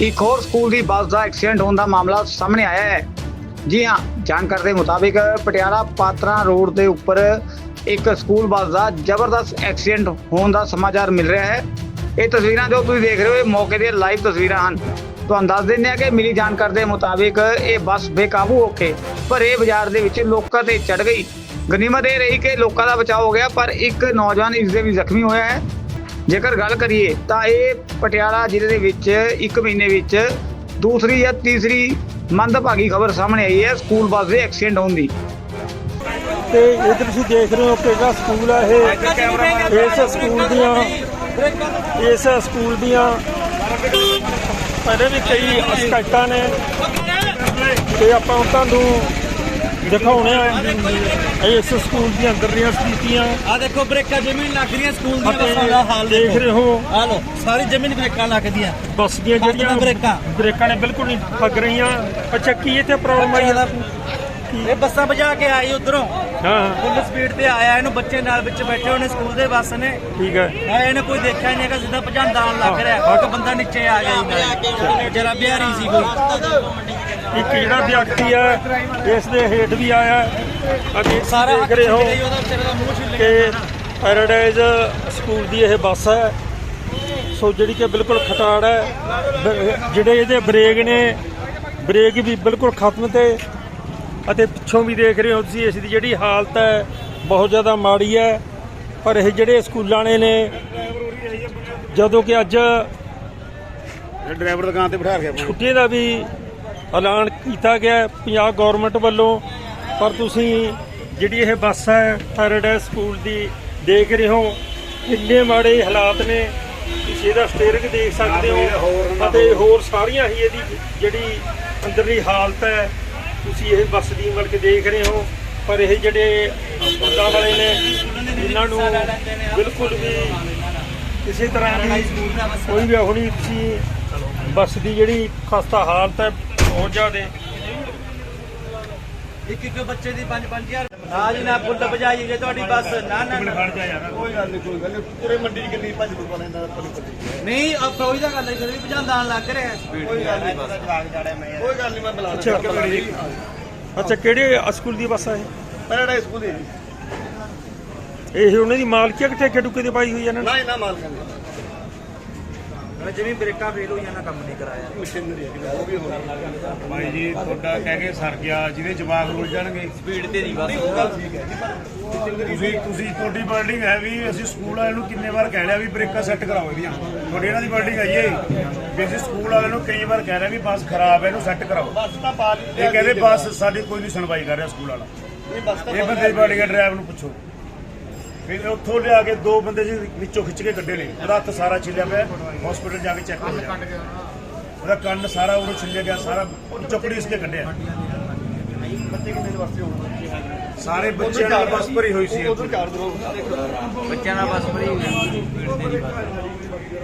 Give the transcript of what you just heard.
ਇੱਕ ਹੋਰ ਸਕੂਲ ਦੀ ਬੱਸ ਦਾ ਐਕਸੀਡੈਂਟ ਹੋਣ ਦਾ ਮਾਮਲਾ ਸਾਹਮਣੇ ਆਇਆ ਹੈ। ਜੀ ਹਾਂ, ਜਾਣਕਾਰੀ ਦੇ ਮੁਤਾਬਿਕ ਪਟਿਆਲਾ ਪਾਤਰਾ ਰੋਡ ਦੇ ਉੱਪਰ ਇੱਕ ਸਕੂਲ ਬੱਸ ਦਾ ਜ਼ਬਰਦਸਤ ਐਕਸੀਡੈਂਟ ਹੋਣ ਦਾ ਸਮਾਚਾਰ ਮਿਲ ਰਿਹਾ ਹੈ। ਇਹ ਤਸਵੀਰਾਂ ਜੋ ਤੁਸੀਂ ਦੇਖ ਰਹੇ ਹੋ, ਇਹ ਮੌਕੇ ਦੀਆਂ ਲਾਈਵ ਤਸਵੀਰਾਂ ਹਨ। ਤੁਹਾਨੂੰ ਦੱਸ ਦਿੰਦੇ ਹਾਂ ਕਿ ਮਿਲੀ ਜਾਣਕਾਰੀ ਦੇ ਮੁਤਾਬਿਕ ਇਹ ਬੱਸ ਬੇਕਾਬੂ ਹੋ ਕੇ ਭਰੇ ਬਾਜ਼ਾਰ ਦੇ ਵਿੱਚ ਲੋਕਾਂ ਤੇ ਚੜ ਗਈ। ਗਨੀਮਤ ਇਹ ਰਹੀ ਕਿ ਲੋਕਾਂ ਦਾ ਬਚਾਅ ਹੋ ਗਿਆ, ਪਰ ਇੱਕ ਨੌਜਵਾਨ ਇਸ ਦੇ ਵੀ ਜ਼ਖਮੀ ਹੋਇਆ ਹੈ। ਜੇਕਰ ਗੱਲ ਕਰੀਏ ਤਾਂ ਇਹ ਪਟਿਆਲਾ ਜ਼ਿਲ੍ਹੇ ਦੇ ਵਿੱਚ ਇੱਕ ਮਹੀਨੇ ਵਿੱਚ ਦੂਸਰੀ ਜਾਂ ਤੀਸਰੀ ਮੰਦਭਾਗੀ ਖਬਰ ਸਾਹਮਣੇ ਆਈ ਹੈ ਸਕੂਲ ਬੱਸ ਦੇ ਐਕਸੀਡੈਂਟ ਹੋਣ ਦੀ। ਤੇ ਇਧਰ ਤੁਸੀਂ ਦੇਖ ਰਹੇ ਹੋ ਕਿਹੜਾ ਸਕੂਲ ਆ ਇਹ ਇਸ ਸਕੂਲ ਦੀਆਂ ਇਸ ਸਕੂਲ ਦੀਆਂ ਪਹਿਲੇ ਵੀ ਕਈ ਸਕਾਈਟਾਂ ਨੇ। ਤੇ ਆਪਾਂ ਤੁਹਾਨੂੰ ਦਿਖਾਉਣੇ ਆ ਇਸ ਸਕੂਲ ਦੀਆਂ ਅੰਦਰਲੀਆਂ ਸਥਿਤੀਆਂ। ਆ ਦੇਖੋ ਬ੍ਰੇਕਾਂ ਜ਼ਮੀਨ ਲੱਗ ਰਹੀਆਂ ਸਕੂਲ ਦੀਆਂ ਬੱਸਾਂ ਦਾ ਹਾਲ ਦੇਖ ਰਹੇ ਹੋ। ਆ ਲੋ ਸਾਰੀ ਜ਼ਮੀਨ ਬ੍ਰੇਕਾਂ ਲੱਗਦੀਆਂ। ਬੱਸ ਦੀਆਂ ਜਿਹੜੀਆਂ ਬ੍ਰੇਕਾਂ। ਬ੍ਰੇਕਾਂ ਨੇ ਬਿਲਕੁਲ ਨਹੀਂ ਫੱਗ ਰਹੀਆਂ। ਅੱਛਾ ਕੀ ਇੱਥੇ ਪ੍ਰੋਬਲਮ ਆਈ? ਹੈ ਇਹ ਬੱਸਾਂ ਭਜਾ ਕੇ ਆਈ ਉਧਰੋਂ। ਹਾਂ। ਹਾਂ ਫੁੱਲ ਸਪੀਡ ਤੇ ਆਇਆ ਇਹਨੂੰ ਬੱਚੇ ਨਾਲ ਵਿੱਚ ਬੈਠੇ ਹੋਣੇ ਸਕੂਲ ਦੇ ਬੱਸ ਨੇ। ਠੀਕ ਹੈ। ਆ ਇਹਨੇ ਕੋਈ ਦੇਖਿਆ ਨਹੀਂ ਹੈਗਾ ਸਿੱਧਾ ਭਜਾਂਦਾ ਆਉਣ ਲੱਗ ਰਿਹਾ। ਇੱਕ ਬੰਦਾ ਨੀਚੇ ਆ ਗਿਆ ਜੀ ਜਰਾ ਬਿਹਾਰੀ ਸੀ ਕੋਈ ਇੱਕ ਜਿਹੜਾ ਵਿਅਕਤੀ ਹੈ ਇਸ ਦੇ ਹੇਠ ਵੀ ਆਇਆ। ਅਤੇ ਸਾਰਾ ਦੇਖ ਰਹੇ ਹੋ ਉਹਦਾ ਵਿਚਾਰੇ ਦਾ ਮੂੰਹ ਛਿੱਲ ਕਿ ਪੈਰਾਡਾਈਜ਼ ਸਕੂਲ ਦੀ ਇਹ ਬੱਸ ਹੈ। ਸੋ ਜਿਹੜੀ ਕਿ ਬਿਲਕੁਲ ਖਟਾੜ ਹੈ ਜਿਹੜੇ ਇਹਦੇ ਬ੍ਰੇਕ ਨੇ ਬ੍ਰੇਕ ਵੀ ਬਿਲਕੁਲ ਖਤਮ ਤੇ ਅਤੇ ਪਿੱਛੋਂ ਵੀ ਦੇਖ ਰਹੇ ਹੋ ਤੁਸੀਂ ਇਸ ਦੀ ਜਿਹੜੀ ਹਾਲਤ ਹੈ ਬਹੁਤ ਜ਼ਿਆਦਾ ਮਾੜੀ ਹੈ। ਪਰ ਇਹ ਜਿਹੜੇ ਸਕੂਲਾਂ ਵਾਲੇ ਨੇ ਜਦੋਂ ਕਿ ਅੱਜ ਡਰਾਈਵਰ ਦੁਕਾਨ ਤੇ ਬਿਠਾ ਕੇ ਛੁੱਟੀ ਦਾ ਵੀ ਐਲਾਨ ਕੀਤਾ ਗਿਆ ਪੰਜਾਬ ਗਵਰਨਮੈਂਟ ਵੱਲੋਂ ਪਰ ਤੁਸੀਂ ਜਿਹੜੀ ਇਹ ਬੱਸ ਹੈ ਪੈਰਾਡਾਈਜ਼ ਸਕੂਲ ਦੀ ਦੇਖ ਰਹੇ ਹੋ ਕਿੰਨੇ ਮਾੜੇ ਹਾਲਾਤ ਨੇ ਤੁਸੀਂ ਇਹਦਾ ਸਟੀਅਰਿੰਗ ਦੇਖ ਸਕਦੇ ਹੋ ਅਤੇ ਹੋਰ ਸਾਰੀਆਂ ਹੀ ਇਹਦੀ ਜਿਹੜੀ ਅੰਦਰਲੀ ਹਾਲਤ ਹੈ ਤੁਸੀਂ ਇਹ ਬੱਸ ਦੀ ਮਲਕ ਦੇਖ ਰਹੇ ਹੋ ਪਰ ਇਹ ਜਿਹੜੇ ਸਕੂਲਾਂ ਵਾਲੇ ਨੇ ਇਹਨਾਂ ਨੂੰ ਬਿਲਕੁਲ ਵੀ ਕਿਸੇ ਤਰ੍ਹਾਂ ਦੀ ਕੋਈ ਵੀ ਹੋਣੀ ਤੁਸੀਂ ਬੱਸ ਦੀ ਜਿਹੜੀ ਖਸਤਾ ਹਾਲਤ ਹੈ ਬਹੁਤ ਜ਼ਿਆਦਾ। ਇੱਕ ਇੱਕ ਬੱਚੇ ਦੀ 5-5000 ਨਾ ਜੀ ਨਾ ਫੁੱਲ ਭਜਾਈ ਜੇ ਤੁਹਾਡੀ ਬੱਸ ਨਾ ਨਾ ਨਾ। ਕੋਈ ਗੱਲ ਨਹੀਂ ਕੋਈ ਗੱਲ ਨਹੀਂ ਪੂਰੇ ਮੰਡੀ ਚ ਕਿੰਨੀ ਭੱਜ ਲੂ ਪਾਣਾ ਇਹਨਾਂ ਦਾ ਨਹੀਂ ਅਬ ਕੋਈ ਦਾ ਗੱਲ ਨਹੀਂ ਫਿਰ ਵੀ ਭਜਾਂਦਾ ਲੱਗ ਰਿਹਾ। ਕੋਈ ਗੱਲ ਨਹੀਂ ਕੋਈ ਗੱਲ ਨਹੀਂ ਮੈਂ ਬੁਲਾ ਅੱਛਾ ਅੱਛਾ ਕਿਹੜੇ ਸਕੂਲ ਦੀ ਬੱਸ ਹੈ ਪੈਰਾਡਾਈਜ਼ ਸਕੂਲ ਦੀ। ਇਹ ਇਹ ਉਹਨਾਂ ਦੀ ਮਾਲਕੀ ਹੈ ਕਿ ਠੇਕੇ ਟੁਕੇ ਤੇ ਪਾਈ ਹੋਈ ਹੈ ਇਹਨਾਂ ਨੇ? ਨਾ ਇਹਨਾਂ ਮਾਲਕਾਂ ਦੀ। ਜਿਵੇਂ ਬ੍ਰੇਕਾਂ ਫੇਲ ਹੋਈਆਂ ਨਾ ਕੰਮ ਨਹੀਂ ਕਰਾਇਆ। ਮਸ਼ੀਨਰੀ ਹੈ ਉਹ ਵੀ ਹੋਣੀ ਭਾਈ ਜੀ ਤੁਹਾਡਾ ਕਹਿ ਕੇ ਸਰ ਗਿਆ ਜਿਹਦੇ ਜਵਾਕ ਰੁੱਝ ਜਾਣਗੇ। ਸਪੀਡ ਤੇ ਨਹੀਂ ਬਸ। ਉਹ ਗੱਲ ਠੀਕ ਹੈ ਤੁਸੀਂ ਤੁਸੀਂ ਤੁਹਾਡੀ ਬਿਲਡਿੰਗ ਹੈ ਵੀ ਅਸੀਂ ਸਕੂਲ ਵਾਲਿਆਂ ਨੂੰ ਕਿੰਨੇ ਵਾਰ ਕਹਿ ਲਿਆ ਵੀ ਬ੍ਰੇਕਾਂ ਸੈੱਟ ਕਰਾਓ ਇਹਦੀਆਂ। ਤੁਹਾਡੀ ਇਹਨਾਂ ਦੀ ਬਿਲਡਿੰਗ ਹੈ ਜੀ ਇਹ। ਵੀ ਅਸੀਂ ਸਕੂਲ ਵਾਲਿਆਂ ਨੂੰ ਕਈ ਵਾਰ ਕਹਿ ਰਹੇ ਵੀ ਬੱਸ ਖਰਾਬ ਹੈ ਇਹਨੂੰ ਸੈੱਟ ਕਰਾਓ। ਬੱਸ ਤਾਂ ਪਾ ਇਹ ਕਹਿੰਦੇ ਬੱਸ ਸਾਡੀ ਕੋਈ ਨਹੀਂ ਸੁਣਵਾਈ ਕਰ ਰਿਹਾ ਸਕੂਲ ਵਾਲਾ। ਇਹ ਬੱਸ ਤਾਂ ਇਹ ਬੰਦੇ ਦੀ ਬਿਲਡਿੰਗ ਡਰਾਈਵਰ ਨੂੰ ਪੁੱਛੋ। ਫਿਰ ਉੱਥੋਂ ਲਿਆ ਕੇ ਦੋ ਬੰਦੇ ਜੀ ਵਿੱਚੋਂ ਖਿੱਚ ਕੇ ਕੱਢੇ ਨੇ। ਉਹਦਾ ਹੱਥ ਸਾਰਾ ਛਿੱਲਿਆ ਪਿਆ ਹਸਪੀਟਲ ਜਾ ਕੇ ਚੈੱਕ ਹੋਇਆ ਉਹਦਾ ਕੰਨ ਸਾਰਾ ਉਹਨੂੰ ਛਿੱਲਿਆ ਗਿਆ ਸਾਰਾ ਚੁੱਪੜੀ ਇਸ ਕੱਢਿਆ। ਬੱਚੇ ਕਿੰਨੇ ਸਾਰੇ ਬੱਚਿਆਂ ਨਾਲ ਬੱਸ ਭਰੀ ਹੋਈ ਸੀ ਉਧਰ ਕਰ ਦੋ ਬੱਚਿਆਂ ਨਾਲ ਬਸ ਹੋ ਤੇ ਨਹੀਂ ਬਸ।